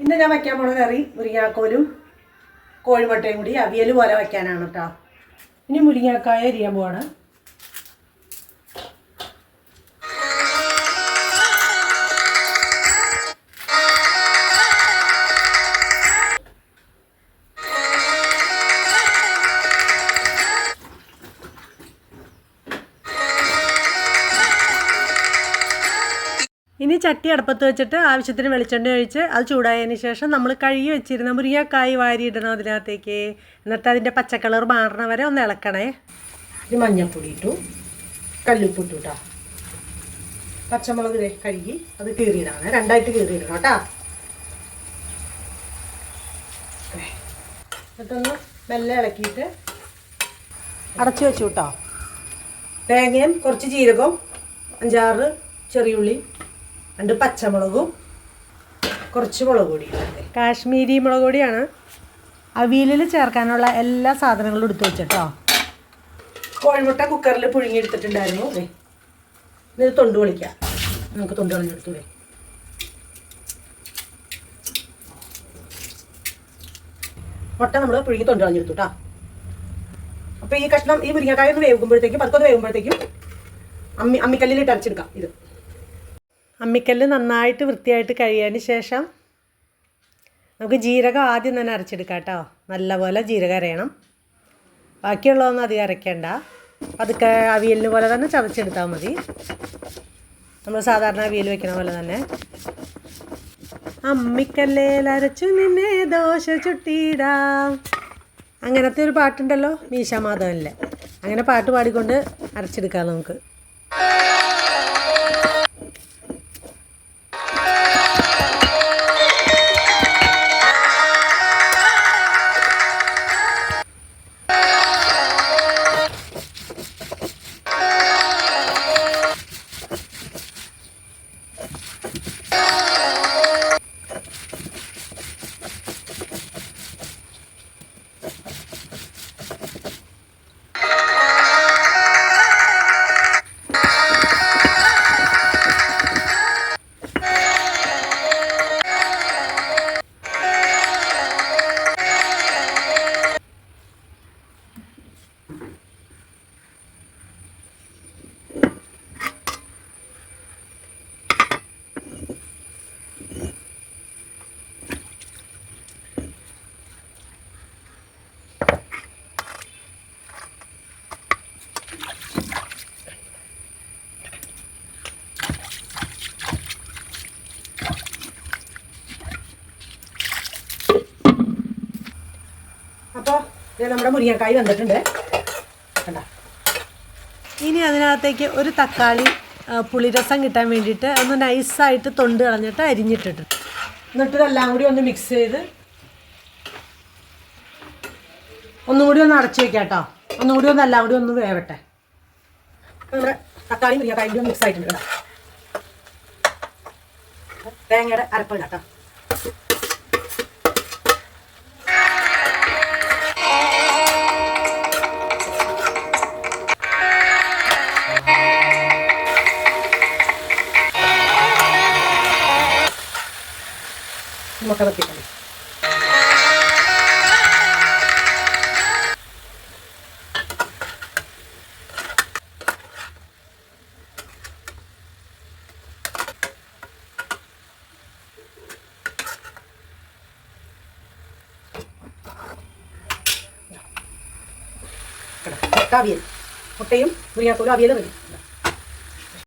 ഇന്ന് ഞാൻ വയ്ക്കാൻ പോണ കറി മുരിങ്ങാക്കോലും കോഴിമുട്ടയും കൂടി അവിയൽ പോലെ വയ്ക്കാനാണ് കേട്ടോ ഇനി മുരിങ്ങാക്കായ അരിയാൻ പോവാണ്. ഇനി ചട്ടി അടുപ്പത്ത് വെച്ചിട്ട് ആവശ്യത്തിന് വെളിച്ചെണ്ണ ഒഴിച്ച് അത് ചൂടായതിന് ശേഷം നമ്മൾ കഴുകി വെച്ചിരുന്ന മുരിങ്ങക്കായ് വാരിയിടണം അതിനകത്തേക്ക്. എന്നിട്ട് അതിന്റെ പച്ചക്കളർ മാറണ വരെ ഒന്ന് ഇളക്കണേ. ഇത് മഞ്ഞൾപ്പൊടി ഇട്ടു. കല്ലുപ്പൊട്ടു കേട്ടോ പച്ചമുളക് കഴുകി അത് കീറിയിടാണ്. രണ്ടായിട്ട് കീറിയിടണം കേട്ടോ എന്നിട്ടൊന്ന് മെല്ലെ ഇളക്കിയിട്ട് അടച്ചു വെച്ചു കേട്ടോ തേങ്ങയും കുറച്ച് ജീരകവും അഞ്ചാറ് ചെറിയുള്ളി രണ്ട് പച്ചമുളകും കുറച്ച് മുളക് പൊടി കാശ്മീരി മുളക് പൊടിയാണ്. അവിയലിൽ ചേർക്കാനുള്ള എല്ലാ സാധനങ്ങളും എടുത്തു വെച്ചിട്ടോ? കോഴിമുട്ട കുക്കറിൽ പുഴുങ്ങിയെടുത്തിട്ടുണ്ടായിരുന്നു. ദേ. ഇത് തൊണ്ട് പൊളിക്കാം. നമുക്ക് തൊണ്ട് കളഞ്ഞെടുത്തു വേ. മുട്ട നമ്മൾ പുഴുങ്ങി തൊണ്ട് കളഞ്ഞെടുത്തു കേട്ടോ അപ്പോൾ ഈ കഷ്ണം ഈ മുരിങ്ങക്കായ ഒന്ന് വേകുമ്പോഴത്തേക്കും പതുക്കൊന്ന് വേകുമ്പോഴത്തേക്കും അമ്മി അമ്മിക്കല്ലിലിട്ട് അരച്ചെടുക്കാം ഇത്. അമ്മിക്കല്ല് നന്നായിട്ട് വൃത്തിയായിട്ട് കഴിയാന് ശേഷം നമുക്ക് ജീരകം ആദ്യം തന്നെ അരച്ചെടുക്കാം കേട്ടോ നല്ലപോലെ ജീരകം അരയണം. ബാക്കിയുള്ളതൊന്നും അധികം അരയ്ക്കേണ്ട. അതൊക്കെ അവിയലിന് പോലെ തന്നെ ചതച്ചെടുത്താൽ മതി. നമ്മൾ സാധാരണ അവിയൽ വെക്കണ പോലെ തന്നെ. അമ്മിക്കല്ലേലരച്ചു നിന്നെ ദോശ ചുട്ടിടാം. അങ്ങനത്തെ ഒരു പാട്ടുണ്ടല്ലോ മീശ മാധവനിലെ അങ്ങനെ പാട്ട് പാടിക്കൊണ്ട് അരച്ചെടുക്കാം നമുക്ക്. നമ്മുടെ മുരിങ്ങക്കായ് വന്നിട്ടുണ്ട്. കണ്ട? ഇനി അതിനകത്തേക്ക് ഒരു തക്കാളി പുളിരസം കിട്ടാൻ വേണ്ടിയിട്ട് ഒന്ന് നൈസായിട്ട് തൊണ്ട് കളഞ്ഞിട്ട് അരിഞ്ഞിട്ടിട്ട്. എന്നിട്ട് എല്ലാം കൂടി ഒന്ന് മിക്സ് ചെയ്ത് ഒന്നും കൂടി ഒന്ന് അടച്ചു വെക്കാം കേട്ടോ. ഒന്നും കൂടി ഒന്ന് എല്ലാം കൂടി ഒന്ന് വേവട്ടെ. നമ്മുടെ തക്കാളി മുരിങ്ങക്കായും മിക്സ് ആയിട്ടുണ്ട് കേട്ടോ. തേങ്ങയുടെ അരപ്പ് കേട്ടോ. മുട്ട വെത്തിക്കളി മുട്ട അവിയൽ. മുട്ടയും മുരിങ്ങാക്കോലും അവിയലും റെഡി.